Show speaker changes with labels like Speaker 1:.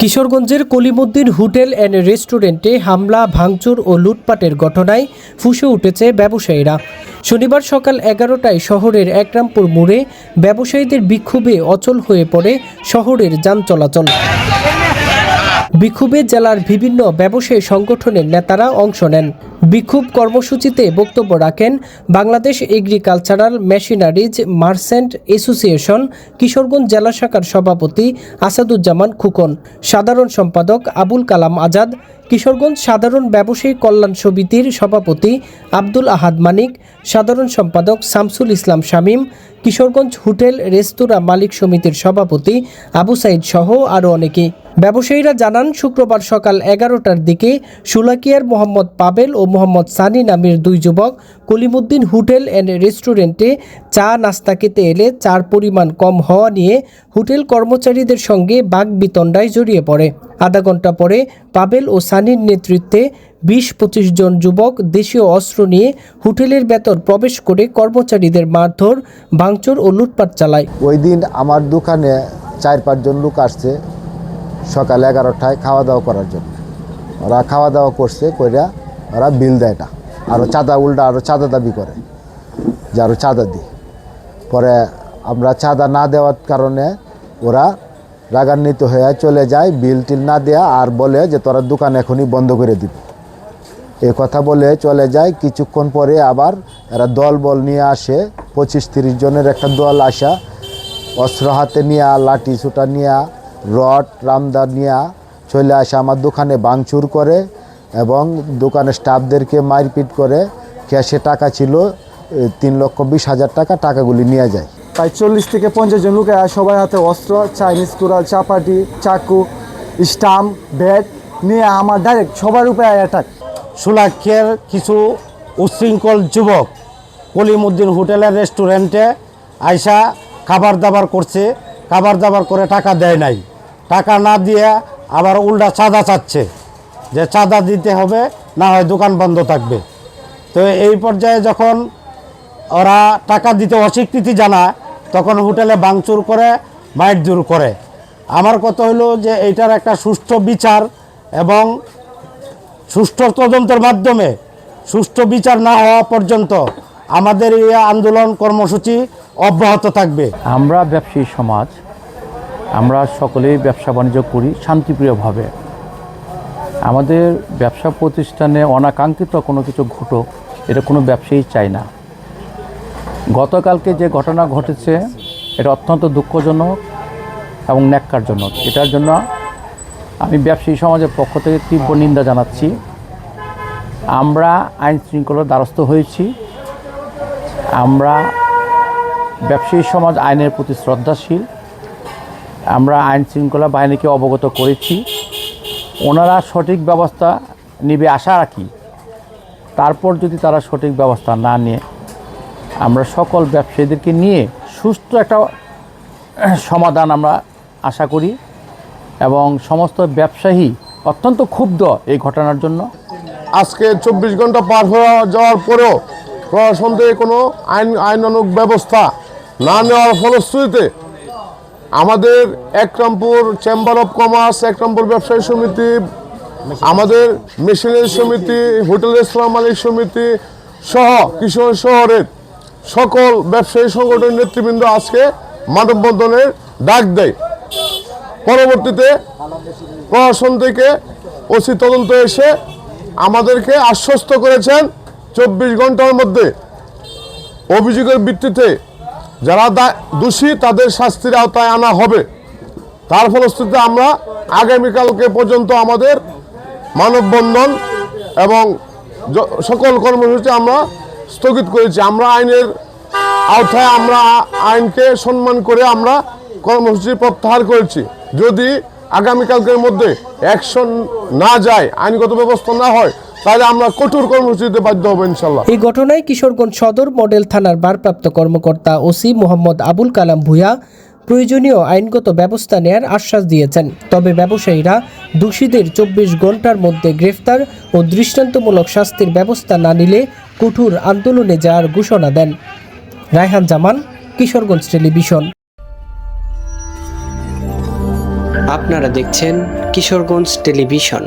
Speaker 1: কিশোরগঞ্জের Kalimuddin hotel and রেস্টুরেন্টে হামলা, ভাঙচুর ও লুটপাটের ঘটনায় ফুসে উঠেছে ব্যবসায়ীরা। শনিবার সকাল এগারোটায় শহরের একরামপুর মোড়ে ব্যবসায়ীদের বিক্ষোভে অচল হয়ে পড়ে শহরের যান চলাচল। বিক্ষোভে জেলার বিভিন্ন ব্যবসায়ী সংগঠনের নেতারা অংশ নেন। বিক্ষোভ কর্মসূচিতে বক্তব্য রাখেন Bangladesh agricultural machineries merchant association, Kishoreganj জেলা শাখার সভাপতি আসাদুজ্জামান খুকন, সাধারণ সম্পাদক আবুল কালাম আজাদ, কিশোরগঞ্জ সাধারণ ব্যবসায়ী কল্যাণ সমিতির সভাপতি আব্দুল আহাদ মানিক, সাধারণ সম্পাদক শামসুল ইসলাম শামীম, কিশোরগঞ্জ হোটেল রেস্তোরাঁ মালিক সমিতির সভাপতি আবু সাইদ সহ আরও অনেকে। ব্যবসায়ীরা জানান, শুক্রবার সকাল এগারোটার দিকে সুলাকিয়ার মোহাম্মদ পাবেল ও মোহাম্মদ সানি নামের দুই যুবক কলিমুদ্দিন হোটেল অ্যান্ড রেস্টুরেন্টে চা নাস্তা খেতে এলে চার পরিমাণ কম হওয়া নিয়ে হোটেল কর্মচারীদের সঙ্গে বাঘ বিতণ্ডায় জড়িয়ে পড়ে। আধা ঘণ্টা পরে পাবেল ও সানির নেতৃত্বে বিশ পঁচিশ জন যুবক দেশীয় অস্ত্র নিয়ে হোটেলের ভেতর প্রবেশ করে কর্মচারীদের মারধর, ভাঙচুর ও লুটপাট চালায়।
Speaker 2: ওই দিন আমার দোকানে চার পাঁচজন লোক আসছে। সকাল এগারোটায় খাওয়া দাওয়া করার জন্য। ওরা খাওয়া দাওয়া করছে, কইরা ওরা বিল দেয় না আরও চাঁদা উল্টা আরও চাঁদা দাবি করে, যে আরও চাঁদা দিই। পরে আমরা চাঁদা না দেওয়ার কারণে ওরা রাগান্বিত হয়ে চলে যায়, বিল টিল না দেয়া, আর বলে যে তোরা দোকান এখনই বন্ধ করে দিবি। এ কথা বলে চলে যায়। কিছুক্ষণ পরে আবার এরা দল বল নিয়ে আসে। পঁচিশ তিরিশ জনের একটা দল আসা, অস্ত্র হাতে নিয়ে, লাঠি ছুটা নিয়ে রড রামদা নিয়ে চলে আসে আমার দোকানে বাংচুর করে এবং দোকানের স্টাফদেরকে মারপিট করে ক্যাশে টাকা ছিল তিন লক্ষ বিশ হাজার টাকা টাকাগুলি নিয়ে যায়।
Speaker 3: প্রায় চল্লিশ থেকে পঞ্চাশ জন লোকে সবার হাতে অস্ত্র চাইনিজ কুড়াল চাপাটি চাকু স্টাম্প ব্যাট নিয়ে আমার ডাইরেক্ট সবার উপরে অ্যাটাক
Speaker 4: সুলাক্ষের কিছু উশৃঙ্খল যুবক কলিমুদ্দিন হোটেলের রেস্টুরেন্টে আইসা খাবার দাবার করছে খাবার দাবার করে টাকা দেয় নাই। টাকা না দিয়ে আবার উল্টা চাঁদা চাচ্ছে, যে চাঁদা দিতে হবে, না হয় দোকান বন্ধ থাকবে। তো এই পর্যায়ে যখন ওরা টাকা দিতে অস্বীকৃতি জানায়, তখন হোটেলে ভাঙচুর করে মাইট দূর করে। আমার কথা হলো যে এইটার একটা সুষ্ঠু বিচার এবং সুষ্ঠু তদন্তের মাধ্যমে সুষ্ঠু বিচার না হওয়া পর্যন্ত আমাদের এই আন্দোলন কর্মসূচি অব্যাহত থাকবে।
Speaker 5: আমরা ব্যবসায়ী সমাজ আমরা সকলেই ব্যবসা বাণিজ্য করি শান্তিপ্রিয়ভাবে। আমাদের ব্যবসা প্রতিষ্ঠানে অনাকাঙ্ক্ষিত কোনো কিছু ঘটুক, এটা কোনো ব্যবসায়ী চায় না। গতকালকে যে ঘটনা ঘটেছে, এটা অত্যন্ত দুঃখজনক এবং ন্যাক্কারজনক। এটার জন্য আমি ব্যবসায়ী সমাজের পক্ষ থেকে তীব্র নিন্দা জানাচ্ছি। আমরা আইন শৃঙ্খলার দ্বারস্থ হয়েছি। আমরা ব্যবসায়ী সমাজ আইনের প্রতি শ্রদ্ধাশীল। আমরা আইন শৃঙ্খলা বাহিনীকে অবগত করেছি। ওনারা সঠিক ব্যবস্থা নিবে আশা রাখি। তারপর যদি তারা সঠিক ব্যবস্থা না নিয়ে, আমরা সকল ব্যবসায়ীদেরকে নিয়ে সুস্থ একটা সমাধান আমরা আশা করি এবং সমস্ত ব্যবসায়ী অত্যন্ত ক্ষুব্ধ এই ঘটনার জন্য।
Speaker 6: আজকে চব্বিশ ঘণ্টা পার হয়ে যাওয়ার পরেও প্রশাসন থেকে কোনো আইন আইনানুগ ব্যবস্থা না নেওয়ার ফলশ্রুতিতে আমাদের Ekrampur chamber of commerce Ekrampur ব্যবসায়ী সমিতি, আমাদের মেশিনের সমিতি, হোটেল রেস্তোরাঁ মালিক সমিতি সহ কিশোর শহরের সকল ব্যবসায়ী সংগঠনের নেতৃবৃন্দ আজকে মানববন্ধনের ডাক দেয়। পরবর্তীতে প্রশাসন থেকে ওসি তদন্ত এসে আমাদেরকে আশ্বস্ত করেছেন চব্বিশ ঘণ্টার মধ্যে। অভিযোগের ভিত্তিতে যারা দোষী, তাদের শাস্তির আওতায় আনা হবে। তার ফলশ্রুতিতে আমরা আগামীকালকে পর্যন্ত আমাদের মানববন্ধন এবং সকল কর্মসূচি আমরা স্থগিত করেছি। আমরা আইনের আওতায় আমরা আইনকে সম্মান করে আমরা কর্মসূচি প্রত্যাহার করেছি। যদি আগামীকালকের মধ্যে অ্যাকশন না যায়, আইনগত ব্যবস্থা না হয় তাহলে আমরা কঠোর কর্মসূচিতে বাধ্য হব ইনশাল্লাহ
Speaker 1: এই ঘটনায় কিশোরগঞ্জ সদর মডেল থানার ভারপ্রাপ্ত কর্মকর্তা ওসি মোহাম্মদ আবুল কালাম ভুয়া প্রয়োজনীয় আইনগত ব্যবস্থা নেয়ার আশ্বাস দিয়েছেন। তবে ব্যবসায়ীরা দোষীদের চব্বিশ ঘণ্টার মধ্যে গ্রেফতার ও দৃষ্টান্তমূলক শাস্তির ব্যবস্থা না নিলে কঠোর আন্দোলনে যাওয়ার ঘোষণা দেন। রায়হান জামান কিশোরগঞ্জ টেলিভিশন।
Speaker 7: আপনারা দেখছেন কিশোরগঞ্জ টেলিভিশন।